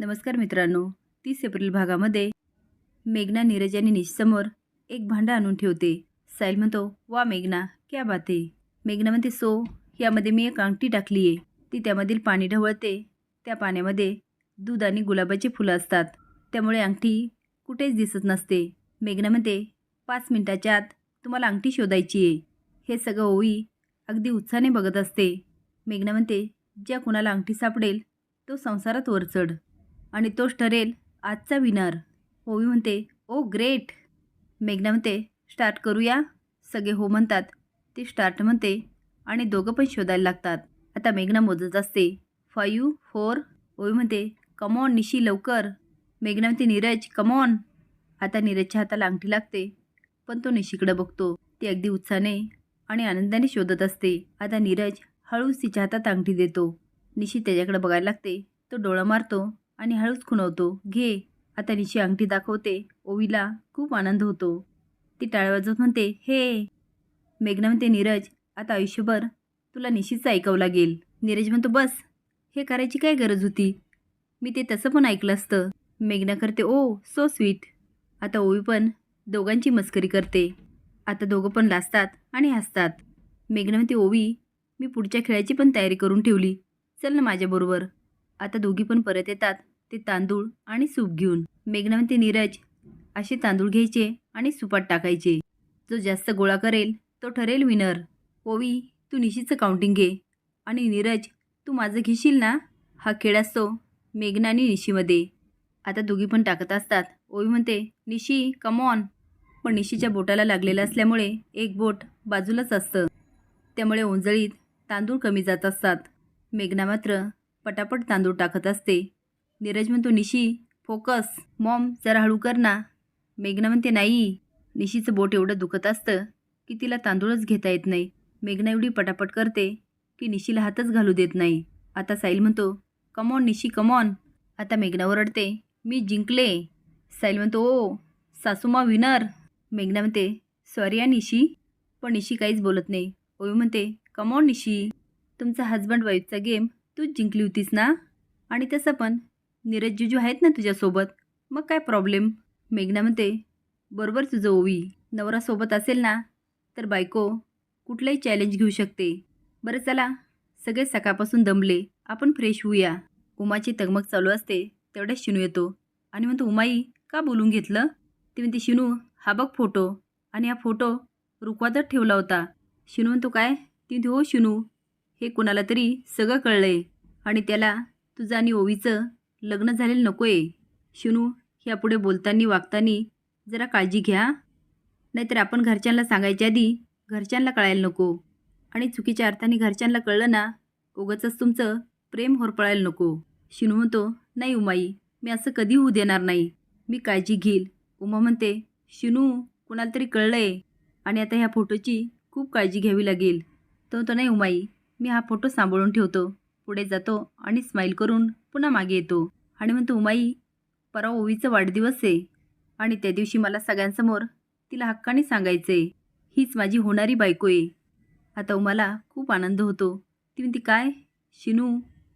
नमस्कार मित्रांनो तीस एप्रिल भागामध्ये मेघना नीरज आणि निशसमोर एक भांडं आणून ठेवते. साईल म्हणतो वा मेघना क्या बात आहे मेघना म्हणते सो यामध्ये मी एक अंगठी टाकली आहे ती त्यामधील पाणी ढवळते. त्या पाण्यामध्ये दूध आणि गुलाबाची फुलं असतात. त्यामुळे अंगठी कुठेच दिसत नसते. मेघना म्हणते पाच मिनिटाच्या आत तुम्हाला अंगठी शोधायची आहे हे सगळं ओवी अगदी उत्साहाने बघत असते. मेघना म्हणते ज्या कुणाला अंगठी सापडेल तो संसारात वर चढ आणि तोच ठरेल आजचा विनर ओवी म्हणते ओ ग्रेट मेघना म्हणते स्टार्ट करूया. सगळे हो म्हणतात. ते स्टार्ट म्हणते आणि दोघं पण शोधायला लागतात. आता मेघना मोजत असते. फायू फोर ओवी म्हणते कमॉन निशी लवकर. मेघना म्हणते नीरज कमॉन आता नीरजच्या हाताला अंगठी लागते पण तो निशीकडे बघतो. ती अगदी उत्साहाने आणि आनंदाने शोधत असते. आता नीरज हळूच तिच्या हातात अंगठी देतो. निशी त्याच्याकडे बघायला लागते. तो डोळा मारतो. आणि हळूच खुणवतो. घे. आता निशी अंगठी दाखवते. ओवीला खूप आनंद होतो. ती टाळ्या वाजवत म्हणते हे. मेघना म्हणते नीरज आता आयुष्यभर तुला निशीच ऐकावं लागेल. नीरज म्हणतो बस हे करायची काय गरज होती? मी ते तसं पण ऐकलं असतं. मेघना करते ओ सो स्वीट आता ओवी पण दोघांची मस्करी करते. आता दोघं पण लाजतात आणि हसतात. मेघना म्हणते ओवी मी पुढच्या खेळाची पण तयारी करून ठेवली. चल ना माझ्याबरोबर. आता दोघी पण परत येतात. ते तांदूळ आणि सूप घेऊन. मेघना म्हणते नीरज असे तांदूळ घ्यायचे आणि सुपात टाकायचे. जो जास्त गोळा करेल तो ठरेल विनर ओवी तू निशीचं काउंटिंग घे. आणि नीरज तू माझं घेशील ना? हा खेळ असतो मेघना आणि निशीमध्ये. आता दोघी पण टाकत असतात. ओवी म्हणते निशी कमॉन पण निशीच्या बोटाला लागलेलं असल्यामुळे एक बोट बाजूलाच असतं. त्यामुळे ओंजळीत तांदूळ कमी जात असतात. मेघना मात्र पटापट तांदूळ टाकत असते. नीरज म्हणतो निशी फोकस मॉम जरा हळू कर ना. मेघना म्हणते नाही निशीचं बोट एवढं दुखत असतं की तिला तांदूळच घेता येत नाही. मेघना एवढी पटापट करते की निशीला हातच घालू देत नाही. आता साईल म्हणतो कमॉन निशी कमॉन आता मेघना ओरडते मी जिंकले. साईल म्हणतो ओ सासूमा विनर मेघना म्हणते सॉरी या निशी पण निशी काहीच बोलत नाही. ओवी म्हणते कमॉन निशी तुमचा हजबंड वाईफचा गेम तूच जिंकली होतीस ना? आणि तसं पण नीरज आहेत ना तुझ्यासोबत? मग काय प्रॉब्लेम मेघना म्हणते बरोबर तुझं ओवी. नवरा सोबत असेल ना तर बायको कुठलंही चॅलेंज घेऊ शकते. बरं चला सगळे सकाळपासून दमले. आपण फ्रेश होऊया. उमाची तगमग चालू असते तेवढ्यात शिनू येतो. आणि म्हणतो उमाई का बोलून घेतलं? ती म्हणते शिनू हा बघ फोटो आणि हा फोटो रुकवातच ठेवला होता. शिनू म्हणतो काय? ती म्हणते हो शिनू हे कोणाला तरी सगळं कळलं आहे आणि त्याला तुझं आणि ओवीचं लग्न झालेलं नको आहे शिनू ह्यापुढे बोलताना वागताना जरा काळजी घ्या. नाहीतर आपण घरच्यांना सांगायच्या आधी घरच्यांना कळायला नको. आणि चुकीच्या अर्थाने घरच्यांना कळलं ना उगाचच तुमचं प्रेम होरपळायला नको. शिनू म्हणतो नाही हो उमाई मी असं कधी होऊ देणार नाही. मी काळजी घेईल. उमा म्हणते शिनू कुणाला तरी कळलं आहे आणि आता ह्या फोटोची खूप काळजी घ्यावी लागेल. तो तो नाही हो उमाई मी हा फोटो सांभाळून ठेवतो. पुढे जातो आणि स्माईल करून पुन्हा मागे येतो. आणि म्हणतो उमाई परवा ओवीचा वाढदिवस आहे आणि त्या दिवशी मला सगळ्यांसमोर तिला हक्काने सांगायचं आहे हीच माझी होणारी बायको आहे. आता उमाला खूप आनंद होतो. ती म्हणते काय? शिनू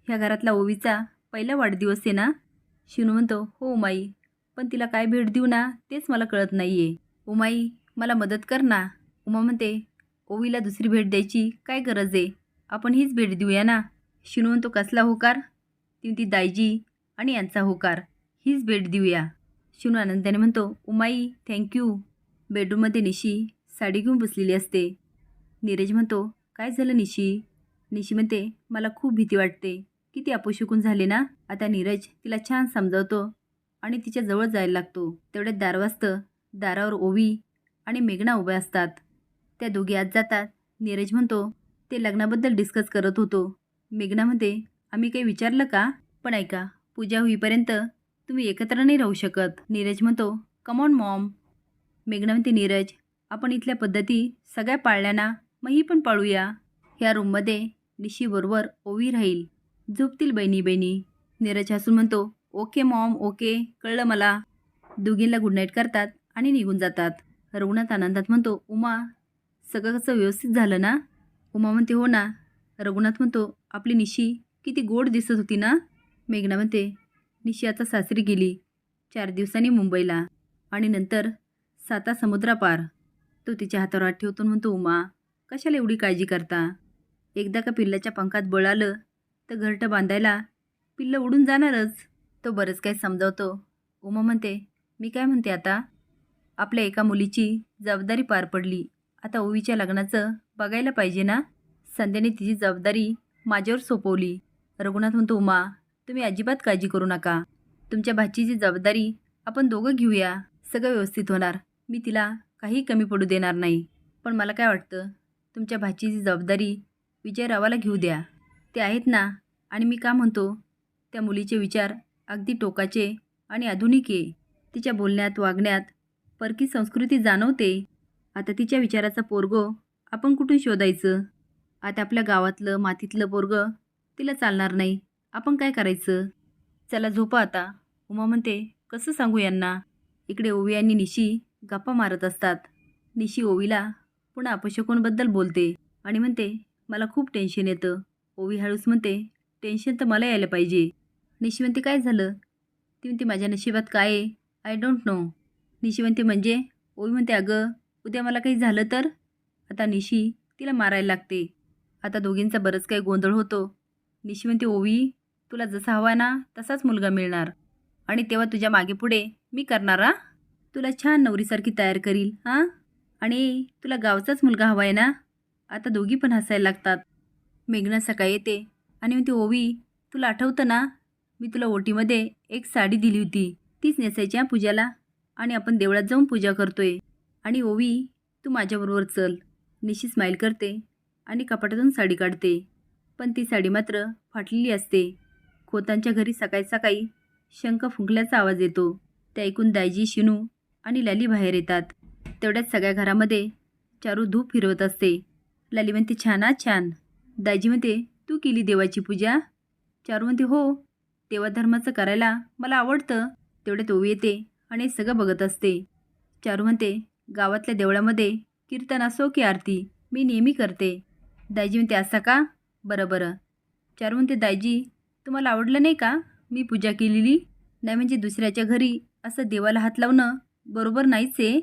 ह्या घरातला ओवीचा पहिला वाढदिवस आहे ना? शिनू म्हणतो हो उमाई पण तिला काय भेट देऊ ना तेच मला कळत नाही आहे उमाई मला मदत कर ना. उमा म्हणते ओवीला दुसरी भेट द्यायची काय गरज आहे? आपण हीच भेट देऊया ना. शिनू म्हणतो कसला होकार? ती दायजी आणि यांचा होकार. हीच भेट देऊया. शिनू आनंदाने म्हणतो उमाई थँक्यू बेडरूममध्ये निशी साडी घेऊन बसलेली असते. नीरज म्हणतो काय झालं निशी? निशी म्हणते मला खूप भीती वाटते. किती अपशकून झाले ना? आता नीरज तिला छान समजावतो आणि तिच्या जवळ जायला लागतो. तेवढ्यात दार वाजतं दारावर ओवी आणि मेघना उभ्या असतात. त्या दोघी आत जातात. नीरज म्हणतो ते लग्नाबद्दल डिस्कस करत होतो. मेघना म्हणते आम्ही काही विचारलं का? पण ऐका पूजा होईपर्यंत तुम्ही एकत्र नाही राहू शकत. नीरज म्हणतो कमॉन मॉम मेघना म्हणते नीरज आपण इथल्या पद्धती सगळ्या पाळल्या ना? मग ही पण पाळूया. ह्या रूममध्ये निशीबरोबर ओवी राहील. झोपतील बहिणी बहिणी. नीरज हसून म्हणतो ओके मॉम ओके कळलं मला. दोघींना गुड नाईट करतात आणि निघून जातात. रघुनाथ आनंदात म्हणतो उमा सगळं कसं व्यवस्थित झालं ना? उमा म्हणते हो ना. रघुनाथ म्हणतो आपली निशी किती गोड दिसत होती ना? मेघना म्हणते निशी आता सासरी गेली चार दिवसांनी मुंबईला. आणि नंतर साता समुद्रापार. तो तिच्या हातावर हात ठेवतो म्हणतो उमा कशाला एवढी काळजी करता? एकदा का पिल्लाच्या पंखात बळ आलं तर घरटं बांधायला पिल्लं उडून जाणारच. तो बरंच काही समजावतो. उमा म्हणते मी काय म्हणते आता? आपल्या एका मुलीची जबाबदारी पार पडली. आता ओवीच्या लग्नाचं बघायला पाहिजे ना? संध्याने तिची जबाबदारी माझ्यावर सोपवली. रघुनाथ म्हणतो उमा तुम्ही अजिबात काळजी करू नका. तुमच्या भाचीची जबाबदारी आपण दोघं घेऊया. सगळं व्यवस्थित होणार. मी तिला काही कमी पडू देणार नाही. पण मला काय वाटतं? तुमच्या भाचीची जबाबदारी विजयरावाला घेऊ द्या. ते आहेत ना? आणि मी का म्हणतो? त्या मुलीचे विचार अगदी टोकाचे आणि आधुनिक आहे. तिच्या बोलण्यात वागण्यात परकी संस्कृती जाणवते. आता तिच्या विचाराचा पोरगो आपण कुठून शोधायचं? आता आपल्या गावातलं मातीतलं पोरग तिला चालणार नाही. आपण काय करायचं? चला झोपा आता. उमा म्हणते कसं सांगू यांना? इकडे ओवी आणि निशी गप्पा मारत असतात. निशी ओवीला पुन्हा अपशकुनबद्दल बोलते आणि म्हणते मला खूप टेन्शन येतं. ओवी हळूच म्हणते टेन्शन तर मला यायला पाहिजे. निशी म्हणते काय झालं? ती म्हणते माझ्या नशिबात काय आहे? आय डोंट नो निशी म्हणते म्हणजे? ओवी म्हणते अगं उद्या मला काही झालं तर? आता निशी तिला मारायला लागते. आता दोघींचा बरंच काही गोंधळ होतो. निशी म्हणते ओवी तुला जसा हवा ना तसाच मुलगा मिळणार. आणि तेव्हा तुझ्या मागे पुढे मी करणार आ तुला छान नवरीसारखी तयार करील हां? आणि तुला गावचाच मुलगा हवा आहे ना? आता दोघी पण हसायला लागतात. मेघना सकाळी येते आणि म्हणते ओवी तुला आठवतं ना मी तुला ओटीमध्ये एक साडी दिली होती. तीच नेसायची हां पूजाला. आणि आपण देवळात जाऊन पूजा करतोय. आणि ओवी तू माझ्याबरोबर चल. निशी स्माईल करते. आणि कपाटातून साडी काढते. पण ती साडी मात्र फाटलेली असते. खोतांच्या घरी सकाळी सकाळी शंख फुंकल्याचा आवाज येतो. ते ऐकून दायजी शिनू आणि लाली बाहेर येतात. तेवढ्याच सगळ्या घरामध्ये चारू धूप फिरवत असते. लाली म्हणते छान छान. दाजी म्हणते तू केली देवाची पूजा? चारू म्हणते हो देवाधर्माचं करायला मला आवडतं. तेवढ्यात ओवी येते आणि सगळं बघत असते. चारू म्हणते गावातल्या देवळामध्ये कीर्तन असो की आरती मी नेहमी करते. दाजी म्हणते असं का? बरं बरं. चारू म्हणते दाजी तुम्हाला आवडलं नाही का? मी पूजा केलेली. नाही म्हणजे दुसऱ्याच्या घरी असं देवाला हात लावणं बरोबर नाहीच आहे.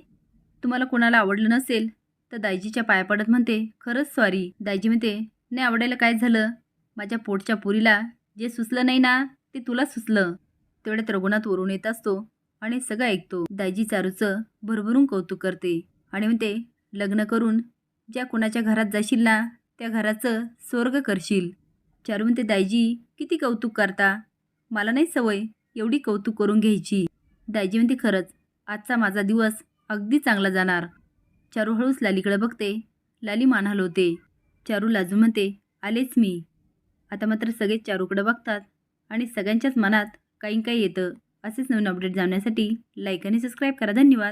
तुम्हाला कोणाला आवडलं नसेल तर दाजीच्या पाया पडत म्हणते खरंच सॉरी दाजी म्हणते नाही आवडायला काय झालं? माझ्या पोटच्या पुरीला जे सुचलं नाही ना ते तुला सुचलं. तेवढ्यात रघुनाथ वरून येत असतो आणि सगळं ऐकतो. दाजी चारूचं भरभरून कौतुक करते आणि म्हणते लग्न करून ज्या कुणाच्या घरात जाशील ना त्या घराचं स्वर्ग करशील. चारू म्हणते दाजी किती कौतुक करता. मला नाही सवय एवढी कौतुक करून घ्यायची. दायजी म्हणते खरंच आजचा माझा दिवस अगदी चांगला जाणार. चारू हळूच लालीकडे बघते. लाली मान हलवते चारू लाजू म्हणते आलेच मी. आता मात्र सगळे चारूकडे बघतात आणि सगळ्यांच्याच मनात काही काही येतं. असेच नवीन अपडेट जाणण्यासाठी लाईक आणि सबस्क्राईब करा. धन्यवाद.